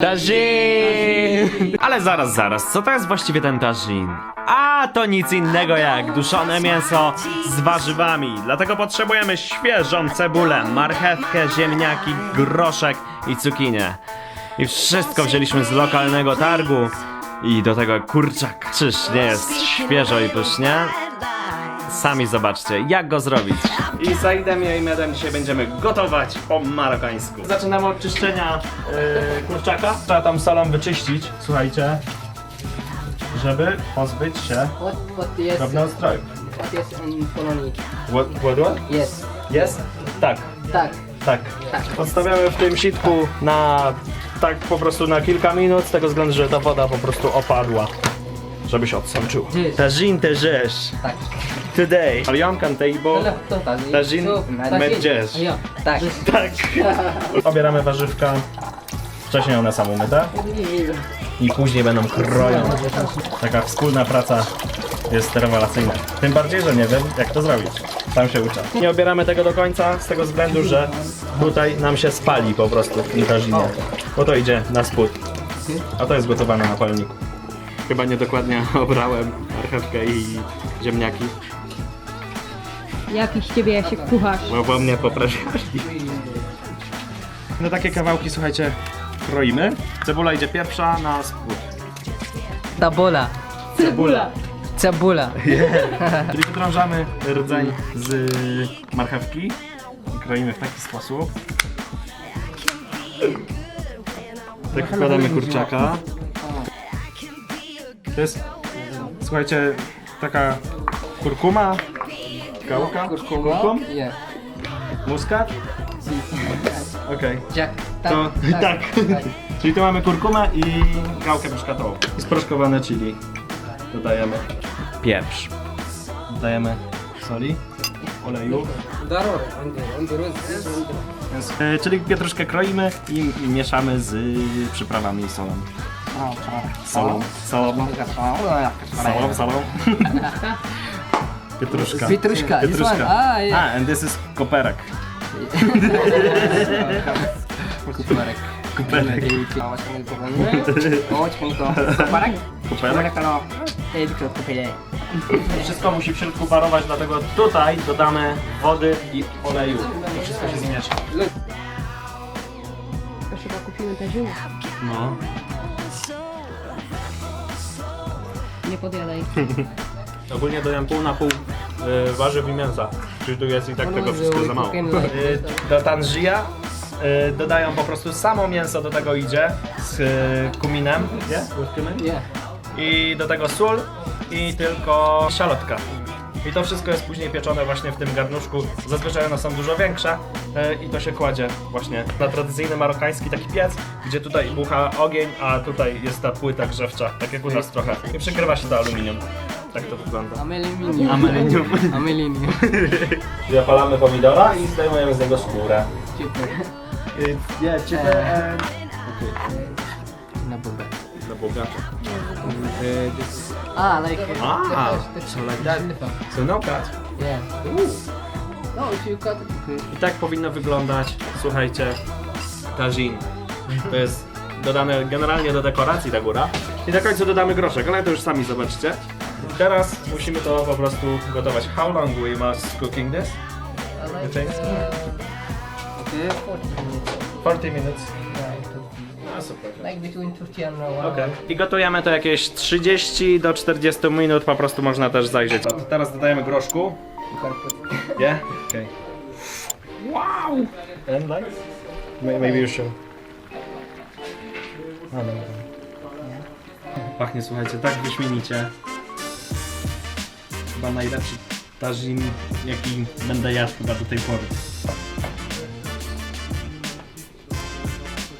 Tazin! Ale zaraz, zaraz, co to jest właściwie ten tazin? A, to nic innego jak duszone mięso z warzywami. Dlatego potrzebujemy świeżą cebulę, marchewkę, ziemniaki, groszek i cukinię. I wszystko wzięliśmy z lokalnego targu. I do tego kurczak. Czyż nie jest świeżo i pysznie? Sami zobaczcie, jak go zrobić. I Saidem i Medem dzisiaj będziemy gotować po marokańsku. Zaczynamy od czyszczenia yy, kurczaka. Trzeba tam solą wyczyścić, słuchajcie, żeby pozbyć się What what yes drobnoustrojów. what yes in Polonii? What, what, what? Yes. Jest? Tak, Tak. tak. Tak. Odstawiamy w tym sitku na tak po prostu na kilka minut, z tego względu, że ta woda po prostu opadła. Żeby się odsączył. Yes. Tazin teżesz. Tak. Today. Alyam kan table. Ale to tak. Tak. Tak. Obieramy warzywka. Wcześniej one są umyte i później będą krojone. Taka wspólna praca jest rewelacyjna. Tym bardziej, że nie wiem jak to zrobić. Sam się uczę. Nie obieramy tego do końca z tego względu, że tutaj nam się spali po prostu w tym tazinie. Bo to idzie na spód. A to jest gotowane na palniku. Chyba niedokładnie obrałem marchewkę i ziemniaki. Jaki z ciebie się kucharz. No bo mnie poprawiali. No takie kawałki, słuchajcie, kroimy. Cebula idzie pierwsza na spód. Tabula. Cebula. Cebula. Czyli wytrążamy rdzeń z marchewki i kroimy w taki sposób. Tak wkładamy kurczaka. To jest, słuchajcie, taka kurkuma, gałka, kurkum, Yeah. muskat. Okej. Jack. Tak. To tak. Czyli tu mamy kurkumę i gałkę muszkatową. I sproszkowane chili. Dodajemy pieprz. Dodajemy soli, oleju. Więc, e, czyli pietruszkę kroimy i, i mieszamy z przyprawami i solą. Solą, solą, solą, solą. Pietruszka. Pietruszka, this one. Ah, yeah. Ah, and this is koperek. Kuperek. Kuperek. Awas kami kuperek. Awas kami to. Kuperek. Kuperek. ano. Eh, dito kuperek. Wszystko musi w środku parować, dlatego tutaj dodamy wody i oleju. To wszystko się zmiesza. To chyba kupimy te ziół. No. Nie podjadaj. Ogólnie dodam pół na pół y, warzyw i mięsa. Czyli tu jest i tak tego wszystko za mało. Y, do tangia y, dodają po prostu samo mięso do tego idzie z y, kuminem. Nie? With cumin? Yeah. I do tego sól i tylko szalotka. I to wszystko jest później pieczone właśnie w tym garnuszku. Zazwyczaj one są dużo większe e, i to się kładzie właśnie na tradycyjny marokański taki piec, gdzie tutaj bucha ogień, a tutaj jest ta płyta grzewcza, tak jak u nas trochę. I przykrywa się to aluminium. Tak to wygląda. Amelinium. Amelinium. Amelinium. Zapalamy pomidora i zdejmujemy z niego skórę. Super. Yeah, chipper and... Na bubę. Na bogacza. Ah, like. Ah, the- so like that. So no cut. Yeah. No, if you cut it. I tak powinno wyglądać, słuchajcie, tagine. To jest dodane generalnie do dekoracji ta góra. I na końcu dodamy groszek, ale to już sami zobaczcie. Teraz musimy to po prostu gotować. How long we must cooking this? Think? Okay, 40 minutes. 40 minutes. Yeah, it took- A super. Like between 50 and one Okay. I gotujemy to jakieś 30 do 40 minut, po prostu można też zajrzeć. Teraz dodajemy groszku. Yeah? Okay. Wow! And like? May- Maybe you should. A, dobra. Pachnie, słuchajcie, tak wyśmienicie. Chyba najlepszy tażin, jaki będę jadł chyba do tej pory.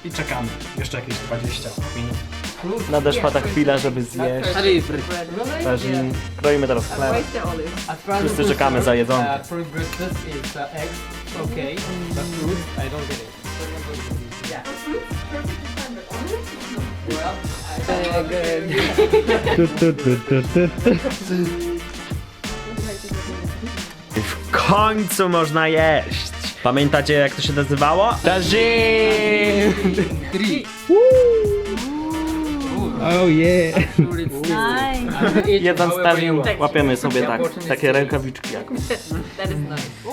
I czekamy. Jeszcze jakieś 20 minut. Nadeszła ta chwila, żeby zjeść tażin. Kroimy teraz chleb. Wszyscy czekamy za jedzonkiem. Uh, fruit breakfast is uh, eggs. Okay, but fruit, I don't get it. Well, uh, I w końcu można jeść. Pamiętacie jak to się nazywało? Woo! Oh yeah. Jeden z tarzin łapiemy sobie tak, takie rękawiczki jak That is nice.